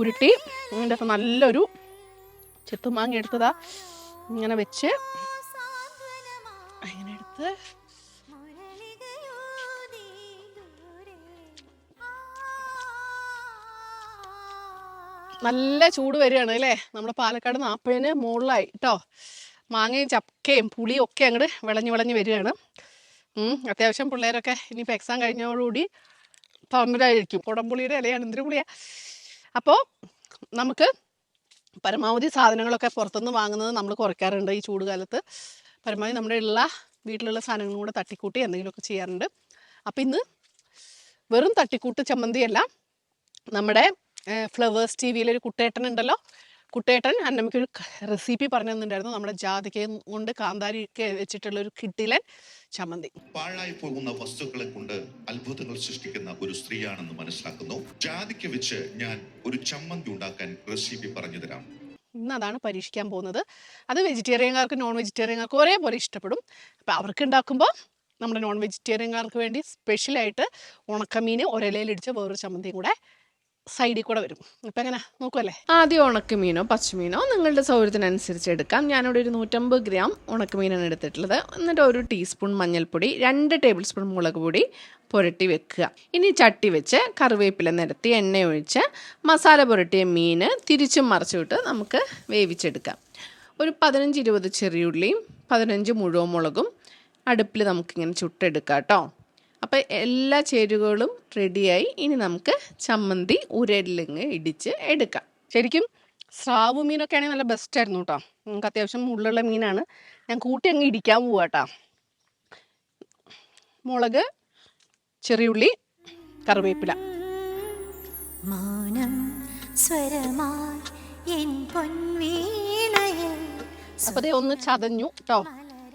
ഉരുട്ടി അകത്ത് നല്ലൊരു ചെത്തുമാങ്ങ എടുത്തതാ. ഇങ്ങനെ വെച്ച് അങ്ങനെ എടുത്ത് നല്ല ചൂട് വരികയാണ് അല്ലേ? നമ്മുടെ പാലക്കാട് നാപ്പതിന് മുകളിലായി. കേട്ടോ മാങ്ങയും ചക്കയും പുളിയും ഒക്കെ അങ്ങോട്ട് വിളഞ്ഞ് വിളഞ്ഞ് വരികയാണ്. അത്യാവശ്യം പിള്ളേരൊക്കെ ഇനിയിപ്പോൾ എക്സാം കഴിഞ്ഞതോടുകൂടി പറമ്പിലായിരിക്കും കുടംപുളിയുടെ ഇലയാണ്. ഇന്ദ്രപുളിയാണ് പുളിയാ. അപ്പോൾ നമുക്ക് പരമാവധി സാധനങ്ങളൊക്കെ പുറത്തുനിന്ന് വാങ്ങുന്നത് നമ്മൾ കുറയ്ക്കാറുണ്ട് ഈ ചൂട് കാലത്ത് പരമാവധി നമ്മുടെ ഉള്ള വീട്ടിലുള്ള സാധനങ്ങളും കൂടെ തട്ടിക്കൂട്ടി എന്തെങ്കിലുമൊക്കെ ചെയ്യാറുണ്ട്. അപ്പം ഇന്ന് വെറും തട്ടിക്കൂട്ട് ചമ്മന്തിയല്ല നമ്മുടെ ഫ്ലവേഴ്സ് ടി വിയിലൊരു കുട്ടേട്ടൻ ഉണ്ടല്ലോ കുട്ടേട്ടൻ അന്നമ്മയ്ക്കൊരു റെസിപ്പി പറഞ്ഞു തന്നിട്ടുണ്ടായിരുന്നു. നമ്മുടെ ജാതിക്കയും കൊണ്ട് കാന്താരി വെച്ചിട്ടുള്ള ഒരു കിട്ടിലൻ ചമ്മന്തി. പാഴായി പോകുന്ന വസ്തുക്കളെ കൊണ്ട് അത്ഭുതങ്ങൾ സൃഷ്ടിക്കുന്ന ഒരു സ്ത്രീയാണെന്ന് മനസ്സിലാക്കുന്നു. ജാതിക്ക് വെച്ച് ഞാൻ ഒരു ചമ്മന്തി ഉണ്ടാക്കാൻ റെസിപ്പി പറഞ്ഞു തരാം. ഇന്ന് അതാണ് പരീക്ഷിക്കാൻ പോകുന്നത്. അത് വെജിറ്റേറിയൻകാർക്ക് നോൺ വെജിറ്റേറിയൻകാർക്ക് ഒരേപോലെ ഇഷ്ടപ്പെടും. അപ്പോൾ അവർക്ക് ഉണ്ടാക്കുമ്പോൾ നമ്മുടെ നോൺ വെജിറ്റേറിയൻകാർക്ക് വേണ്ടി സ്പെഷ്യലായിട്ട് ഉണക്കമീൻ ഒരലയിലിടിച്ച് വേറൊരു ചമ്മന്തിയും കൂടെ സൈഡിൽ കൂടെ വരും. അപ്പം എങ്ങനെ? നോക്കുമല്ലേ ആദ്യം ഉണക്കമീനോ പച്ചമീനോ നിങ്ങളുടെ സൗകര്യത്തിനനുസരിച്ച് എടുക്കാം. ഞാനിവിടെ ഒരു നൂറ്റമ്പത് ഗ്രാം ഉണക്കമീനാണ് എടുത്തിട്ടുള്ളത്. എന്നിട്ട് ഒരു ടീസ്പൂൺ മഞ്ഞൾപ്പൊടി രണ്ട് ടേബിൾ സ്പൂൺ മുളക് പൊടി പുരട്ടി വെക്കുക. ഇനി ചട്ടി വെച്ച് കറിവേപ്പില നിരത്തി എണ്ണ ഒഴിച്ച് മസാല പുരട്ടിയ മീൻ തിരിച്ചും മറച്ചുവിട്ട് നമുക്ക് വേവിച്ചെടുക്കാം. ഒരു പതിനഞ്ച് ഇരുപത് ചെറിയുള്ളിയും പതിനഞ്ച് മുഴുവൻ മുളകും അടുപ്പിൽ നമുക്കിങ്ങനെ ചുട്ടെടുക്കാം കേട്ടോ. അപ്പോൾ എല്ലാ ചേരുവകളും റെഡിയായി. ഇനി നമുക്ക് ചമ്മന്തി ഉരലിങ്ങ് ഇടിച്ച് എടുക്കാം. ശരിക്കും സ്രാവ് മീനൊക്കെ ആണെങ്കിൽ നല്ല ബെസ്റ്റ് ആയിരുന്നു കേട്ടോ നമുക്ക് അത്യാവശ്യം മുള്ളുള്ള മീനാണ്. ഞാൻ കൂട്ടി അങ്ങ് ഇടിക്കാൻ പോവാ കേട്ടോ മുളക് ചെറിയുള്ളി കറിവേപ്പില. മൗനം സ്വരമായി അതേ ഒന്ന് ചതഞ്ഞു കേട്ടോ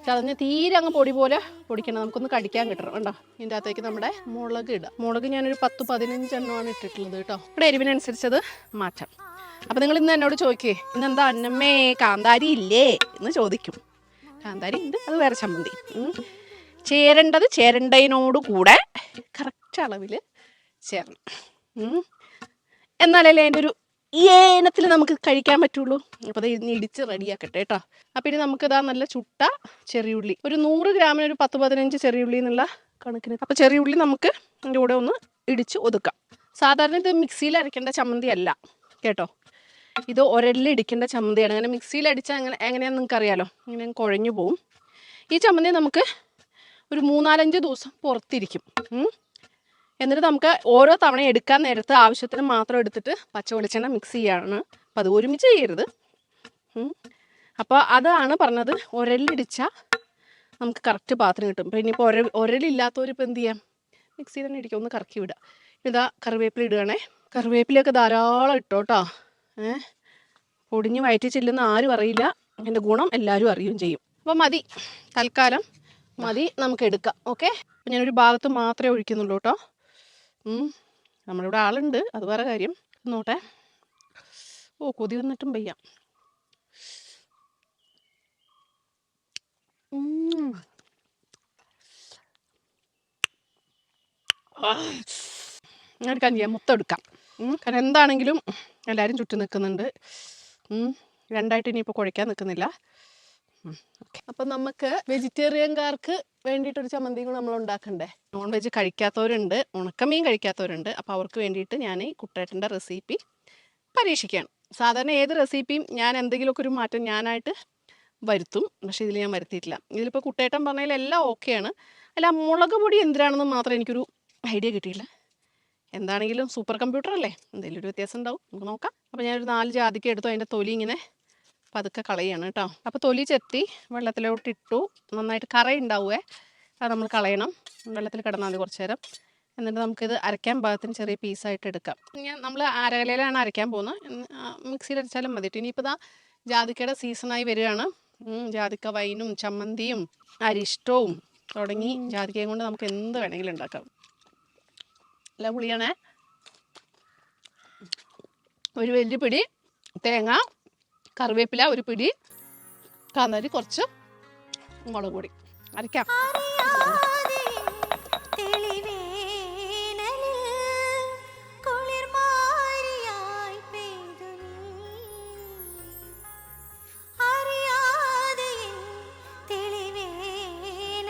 ചതഞ്ഞ് തീരെ അങ്ങ് പൊടി പോലെ പൊടിക്കണം. നമുക്കൊന്ന് കടിക്കാൻ കിട്ടണം കേട്ടോ ഇതിന്റെ അകത്തേക്ക് നമ്മുടെ മുളക് ഇടാം മുളക് ഞാനൊരു പത്ത് പതിനഞ്ചെണ്ണമാണ് ഇട്ടിട്ടുള്ളത് കേട്ടോ. ഇവിടെ എരിവിനനുസരിച്ചത് മാറ്റാം. അപ്പം നിങ്ങൾ ഇന്ന് എന്നോട് ചോദിക്കേ ഇന്നെന്താ അന്നമ്മേ കാന്താരി ഇല്ലേ? എന്ന് ചോദിക്കും. കാന്താരി ഉണ്ട് അത് വേറെ ചമ്മന്തി. ചേരേണ്ടത് ചേരണ്ടതിനോട് കൂടെ കറക്റ്റ് അളവിൽ ചേരണം. എന്നാലല്ലേ അതിന്റെ ഒരു ഏനത്തിൽ നമുക്ക് കഴിക്കാൻ പറ്റുള്ളൂ. അപ്പോൾ അത് ഇനി ഇടിച്ച് റെഡിയാക്കട്ടെ കേട്ടോ. അപ്പം ഇനി നമുക്ക് ഇതാ നല്ല ചുട്ട ചെറിയുള്ളി ഒരു നൂറ് ഗ്രാമിന് ഒരു പത്ത് പതിനഞ്ച് ചെറിയുള്ളി എന്നുള്ള കണക്കിന്. അപ്പോൾ ചെറിയുള്ളി നമുക്ക് അതിന്റെ കൂടെ ഒന്ന് ഇടിച്ച് ഒതുക്കാം. സാധാരണ ഇത് മിക്സിയിൽ അരയ്ക്കേണ്ട ചമ്മന്തി അല്ല. കേട്ടോ? ഇത് ഒരലിൽ ഇടിക്കേണ്ട ചമ്മന്തിയാണ്. അങ്ങനെ മിക്സിയിൽ അടിച്ചാൽ അങ്ങനെ എങ്ങനെയാണെന്ന് നിങ്ങൾക്ക് അറിയാലോ ഇങ്ങനെ കുഴഞ്ഞു പോവും. ഈ ചമ്മന്തി നമുക്ക് ഒരു മൂന്നാലഞ്ച് ദിവസം പുറത്തിരിക്കും. എന്നിട്ട് നമുക്ക് ഓരോ തവണ എടുക്കാൻ നേരത്ത് ആവശ്യത്തിന് മാത്രം എടുത്തിട്ട് പച്ച വെളിച്ചെണ്ണ മിക്സ് ചെയ്യാണ്. അപ്പം അത് ഒരുമിച്ച് ചെയ്യരുത്. അപ്പോൾ അതാണ് പറഞ്ഞത് ഒരലിടിച്ചാൽ നമുക്ക് കറക്റ്റ് പാത്രം കിട്ടും. പിന്നെ ഇനിയിപ്പോൾ ഒര ഒരലില്ലാത്തവർ ഇപ്പോൾ എന്ത് ചെയ്യാം? മിക്സി തന്നെ ഇടിക്കുക ഒന്ന് കറക്കി വിടുക. ഇതാ കറിവേപ്പില ഇടുകയാണേ. കറിവേപ്പിലൊക്കെ ധാരാളം ഇട്ടോ കേട്ടോ. ഏ? പൊടിഞ്ഞ് വയറ്റി ചെല്ലുന്ന ആരും അറിയില്ല. അതിന്റെ ഗുണം എല്ലാവരും അറിയുകയും ചെയ്യും. അപ്പം മതി. തൽക്കാലം മതി. നമുക്ക് എടുക്കാം. ഓക്കെ? ഞാനൊരു ഭാഗത്ത് മാത്രമേ ഒഴിക്കുന്നുള്ളൂ കേട്ടോ. നമ്മളിവിടെ ആളുണ്ട്. അത് വേറെ കാര്യം. നോട്ടെ ഓ കൊതി വന്നിട്ടും പെയ്യാം എടുക്കാൻ ചെയ്യാം മൊത്തം എടുക്കാം. കാരണം എന്താണെങ്കിലും എല്ലാവരും ചുറ്റി നിൽക്കുന്നുണ്ട്. രണ്ടായിട്ട് ഇനിയിപ്പോൾ കുഴയ്ക്കാൻ നിൽക്കുന്നില്ല. അപ്പം നമുക്ക് വെജിറ്റേറിയൻകാർക്ക് വേണ്ടിയിട്ടൊരു ചമ്മന്തിയും കൂടെ നമ്മൾ ഉണ്ടാക്കണ്ടേ? നോൺ വെജ് കഴിക്കാത്തവരുണ്ട് ഉണക്കമീൻ കഴിക്കാത്തവരുണ്ട്. അപ്പോൾ അവർക്ക് വേണ്ടിയിട്ട് ഞാൻ ഈ കുട്ടേട്ടന്റെ റെസിപ്പി പരീക്ഷിക്കുകയാണ്. സാധാരണ ഏത് റെസിപ്പിയും ഞാൻ എന്തെങ്കിലുമൊക്കെ ഒരു മാറ്റം ഞാനായിട്ട് വരുത്തും. പക്ഷേ ഇതിൽ ഞാൻ വരുത്തിയിട്ടില്ല. ഇതിലിപ്പോൾ കുട്ടേട്ടൻ പറഞ്ഞതിൽ എല്ലാം ഓക്കെയാണ് അല്ല മുളക് പൊടി എന്തിനാണെന്ന് മാത്രം എനിക്കൊരു ഐഡിയ കിട്ടിയില്ല. എന്താണെങ്കിലും സൂപ്പർ കമ്പ്യൂട്ടർ അല്ലേ എന്തെങ്കിലും ഒരു വ്യത്യാസം ഉണ്ടാവും. നമുക്ക് നോക്കാം. അപ്പോൾ ഞാനൊരു നാല് ജാതിക്ക് എടുത്തു അതിന്റെ തൊലി ഇങ്ങനെ പതുക്കെ കളയാണ് കേട്ടോ അപ്പോൾ തൊലി ചെത്തി വെള്ളത്തിലോട്ട് ഇട്ടു. നന്നായിട്ട് കറ ഉണ്ടാവുമേ അത് നമ്മൾ കളയണം. വെള്ളത്തിൽ കിടന്നാൽ മതി കുറച്ച് നേരം. എന്നിട്ട് നമുക്കിത് അരയ്ക്കാൻ പാകത്തിന് ചെറിയ പീസായിട്ട് എടുക്കാം. ഞാൻ നമ്മൾ അരകലയിലാണ് അരയ്ക്കാൻ പോകുന്നത്. മിക്സിയിൽ അരച്ചാലും മതി ഇനിയിപ്പോൾ ഇതാ ജാതിക്കയുടെ സീസണായി വരികയാണ്. ജാതിക്ക വൈനും ചമ്മന്തിയും അരിഷ്ടവും തുടങ്ങി ജാതിക്കയും കൊണ്ട് നമുക്ക് എന്ത് വേണമെങ്കിലും ഉണ്ടാക്കാം നല്ല പുളിയാണേ. ഒരു വലിയ പിടി തേങ്ങ കറിവേപ്പില ഒരു പിടി കന്നരി കുറച്ച് മുളക് പൊടി. അരക്കാം.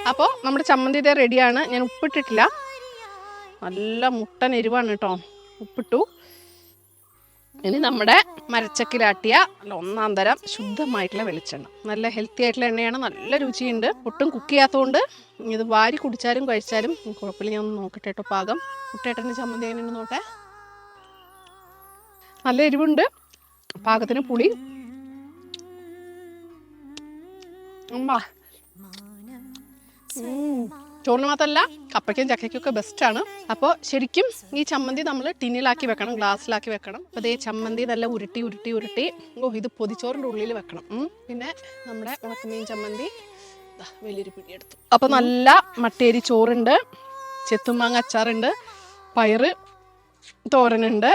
അപ്പോൾ നമ്മുടെ ചമ്മന്തി റെഡിയാണ് ഞാൻ ഉപ്പിട്ടിട്ടില്ല. നല്ല മുട്ടൻ എരിവാണ് കേട്ടോ. ഉപ്പിട്ടു. ഇനി നമ്മുടെ മരച്ചക്കിലാട്ടിയ അല്ല ഒന്നാം തരം ശുദ്ധമായിട്ടുള്ള വെളിച്ചെണ്ണ. നല്ല ഹെൽത്തി ആയിട്ടുള്ള എണ്ണയാണ് നല്ല രുചിയുണ്ട്. ഒട്ടും കുക്ക് ചെയ്യാത്തതുകൊണ്ട് ഇത് വാരി കുടിച്ചാലും കഴിച്ചാലും കുഴപ്പമില്ല. ഞാൻ നോക്കട്ടെ കേട്ടോ പാകം. കുട്ടേട്ടന്റെ ചമ്മന്തി എങ്ങനെയുണ്ട് നോട്ടെ നല്ല എരിവുണ്ട്. പാകത്തിന് പുളി. ഉമ്മ. ഉം. ചോറിന് മാത്രമല്ല കപ്പയ്ക്കും ചക്കയ്ക്കും ഒക്കെ ബെസ്റ്റാണ് അപ്പോൾ ശരിക്കും ഈ ചമ്മന്തി നമ്മൾ ടിന്നിലാക്കി വെക്കണം ഗ്ലാസ്സിലാക്കി വെക്കണം. അപ്പോൾ ഇതേ ചമ്മന്തി നല്ല ഉരുട്ടി ഉരുട്ടി ഉരുട്ടി. ഓ ഇത് പൊതിച്ചോറിന്റെ ഉള്ളിൽ വെക്കണം. പിന്നെ നമ്മുടെ ഉണക്കമീൻ ചമ്മന്തി. വലിയൊരു പിടിയെടുത്തു അപ്പോൾ നല്ല മട്ടേരി ചോറുണ്ട് ചെത്തുമാങ്ങ അച്ചാറുണ്ട് പയറ് തോരനുണ്ട്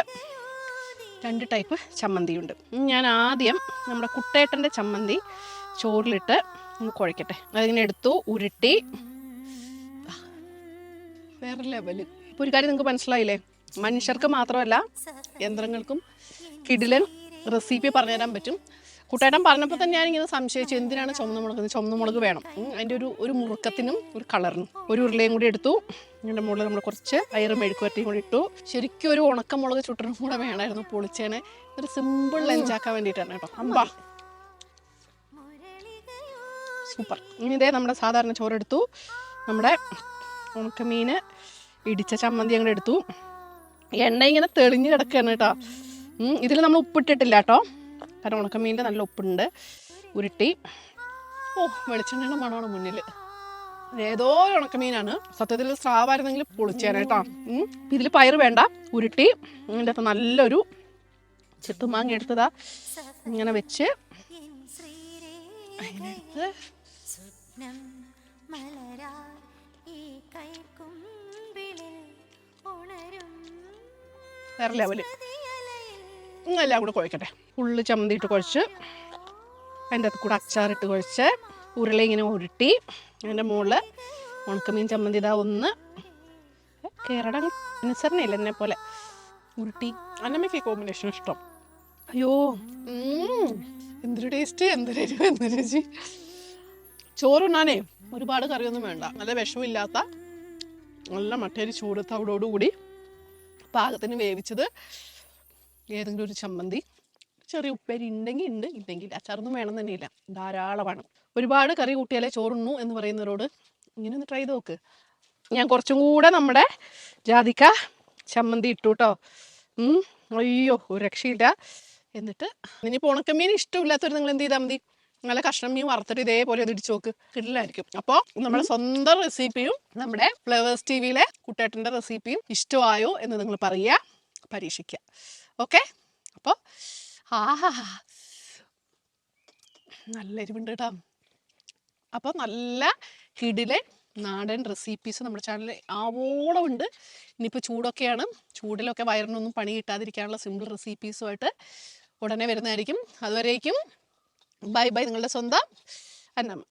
രണ്ട് ടൈപ്പ് ചമ്മന്തിയുണ്ട്. ഞാൻ ആദ്യം നമ്മുടെ കുട്ടേട്ടന്റെ ചമ്മന്തി ചോറിലിട്ട് കുഴക്കട്ടെ. അതിങ്ങനെ എടുത്തു ഉരുട്ടി ഒരു കാര്യം നിങ്ങൾക്ക് മനസ്സിലായില്ലേ? മനുഷ്യർക്ക് മാത്രമല്ല യന്ത്രങ്ങൾക്കും കിടിലൻ റെസിപ്പി പറഞ്ഞുതരാൻ പറ്റും. കുട്ടേട്ടൻ പറഞ്ഞപ്പോൾ തന്നെ ഞാനിങ്ങനെ സംശയിച്ചു എന്തിനാണ് ചുമന്ന മുളക്? ചുമന്ന മുളക് വേണം. അതിന്റെ ഒരു ഒരു മുറുക്കത്തിനും ഒരു കളറിനും ഒരു ഉരുളയും കൂടി എടുത്തു. ഇതിന്റെ മുകളിൽ നമ്മൾ കുറച്ച് അയറും മെഴുക്കുവരട്ടിയും കൂടി ഇട്ടു. ശരിക്കും ഒരു ഉണക്കമുളക് ചുട്ടനും കൂടെ വേണമായിരുന്നു പൊളിച്ചേനെ. ഒരു സിമ്പിൾ ലഞ്ചാക്കാൻ വേണ്ടിയിട്ടാണ് കേട്ടോ. അമ്പാ സൂപ്പർ. ഇനി ഇതേ നമ്മുടെ സാധാരണ ചോറെടുത്തു നമ്മുടെ ഉണക്കമീൻ ഇടിച്ച ചമ്മന്തി അങ്ങനെ എടുത്തു. എണ്ണ ഇങ്ങനെ തെളിഞ്ഞ് കിടക്കുകയാണ് കേട്ടോ. ഇതിൽ നമ്മൾ ഉപ്പിട്ടിട്ടില്ല കേട്ടോ. കാരണം ഉണക്കമീനിന്റെ നല്ല ഉപ്പുണ്ട്. ഉരുട്ടി. ഓ വെളിച്ചെണ്ണയുടെ മണമാണ് മുന്നിൽ ഏതോ ഉണക്കമീനാണ്. സത്യത്തിൽ സ്രാവായിരുന്നെങ്കിൽ പൊളിച്ചേനെ കേട്ടോ. ഇതിൽ പയർ വേണ്ട. ഉരുട്ടി. ഇതിന്റെ അകത്ത് നല്ലൊരു ചെത്തുമാങ്ങ എടുത്തതാ. ഇങ്ങനെ വെച്ച് അങ്ങനെ വേറെ ലെവൽ എല്ലാം കൂടെ കുഴക്കട്ടെ. ഉള്ളി ചമ്മന്തിയിട്ട് കുഴച്ച് അതിന്റെ അകത്ത് കൂടെ അച്ചാറിട്ട് കുഴച്ച് ഉരുള ഇങ്ങനെ ഉരുട്ടി അതിന്റെ മുകളിൽ ഉണക്കമീൻ ചമ്മന്തി ഇതാ ഒന്ന്. കേരട അനുസരണയില്ല എന്നെ പോലെ? ഉരുട്ടി. അന്നമ്മയ്ക്ക് കോമ്പിനേഷൻ ഇഷ്ടം. അയ്യോ. എന്തൊരു ടേസ്റ്റ് എന്തൊരു എരിവ് എന്തൊരു രുചി. ചോറുണ്ണാനേ ഒരുപാട് കറിയൊന്നും വേണ്ട. നല്ല വിഷമില്ലാത്ത നല്ല മട്ടേരി ചൂട് തവിടോടുകൂടി പാകത്തിന് വേവിച്ചത് ഏതെങ്കിലും ഒരു ചമ്മന്തി ചെറിയ ഉപ്പേരി ഉണ്ടെങ്കിൽ ഉണ്ട് ഇല്ലെങ്കിൽ അച്ചാറൊന്നും വേണം തന്നെയില്ല ധാരാളമാണ്. ഒരുപാട് കറി കൂട്ടിയാലേ ചോറുണ്ണു എന്ന് പറയുന്നവരോട് ഇങ്ങനെ ഒന്ന് ട്രൈ ചെയ്ത് നോക്ക്. ഞാൻ കുറച്ചും കൂടെ നമ്മുടെ ജാതിക്ക ചമ്മന്തി ഇട്ടു കേട്ടോ അയ്യോ ഒരു രക്ഷയില്ല. എന്നിട്ട് ഇനിയിപ്പോൾ ഉണക്കമീൻ ഇഷ്ടമില്ലാത്തവർ നിങ്ങൾ എന്ത് ചെയ്താൽ മതി? നല്ല കഷ്ണം മീൻ വറുത്തിട്ട് ഇതേപോലെ ഇത് ഇടിച്ചു നോക്ക്. കിടിലായിരിക്കും. അപ്പോൾ നമ്മുടെ സ്വന്തം റെസിപ്പിയും നമ്മുടെ ഫ്ലവേഴ്സ് ടി വിയിലെ കുട്ടേട്ടന്റെ റെസിപ്പിയും ഇഷ്ടമായോ എന്ന് നിങ്ങൾ പറയുക പരീക്ഷിക്കുക. ഓക്കെ? അപ്പോൾ ആഹാ. നല്ല എരിവുണ്ട് കേട്ടോ. അപ്പോൾ നല്ല കിടിലെ നാടൻ റെസിപ്പീസ് നമ്മുടെ ചാനലിൽ ആവോളം ഉണ്ട്. ഇനിയിപ്പോൾ ചൂടൊക്കെയാണ്. ചൂടിലൊക്കെ വയറിനൊന്നും പണി കിട്ടാതിരിക്കാനുള്ള സിമ്പിൾ റെസിപ്പീസുമായിട്ട് ഉടനെ വരുന്നതായിരിക്കും. അതുവരേക്കും ബൈ ബൈ. നിങ്ങളുടെ സ്വന്തം അന്നമ്മ.